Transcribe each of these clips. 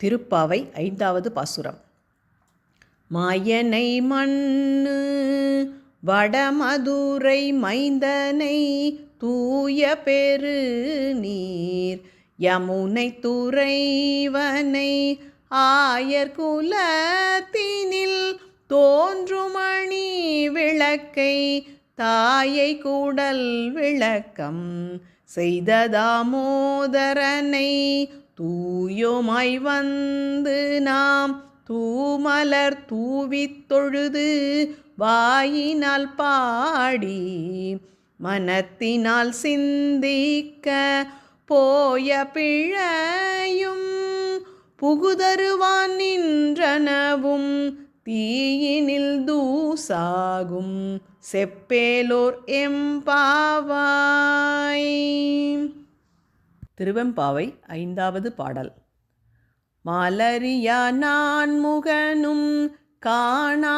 திருப்பாவை ஐந்தாவது பாசுரம். மாயனை மண்ணு வடமதுரை மைந்தனை தூய பெரு நீர் யமுனை துறைவனை ஆயர் குலத்தினில் தோன்றுமணி விளக்கை தாயை கூடல் விளக்கம் செய்த தாமோதரனை தூயோமாய் வந்து நாம் தூமலர் தூவி தொழுது வாயினால் பாடி மனத்தினால் சிந்திக்க போய பிழையும் புகுதருவான் நின்றனவும் தீயினில் தூசாகும். செப்பேலோர் எம்பாவாய் திருவெம்பாவை ஐந்தாவது பாடல். மலரியா நான் முகனும் காணா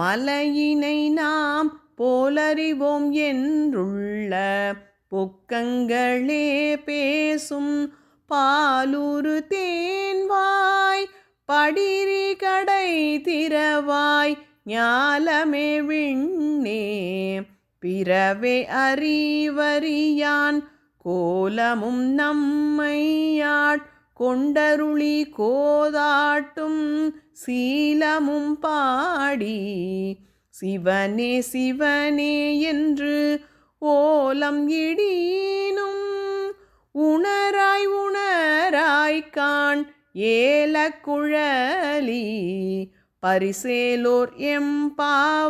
மலையினை நாம் போலறிவோம் என்றுள்ள பொக்கங்களே பேசும் பாலுரு தேன்வாய் படிரி கடை திறவாய் ஞாலமே விண்ணே. பிறவே அறிவறியான் கோலமும் நம்மையாட் கொண்டருளி கோதாட்டும் சீலமும் பாடி. சிவனே சிவனே என்று ஓலம் இடீனும் உணராய் உணராய் காண் ஏலக்குழலி பரிசேலோர் எம்பாவாய்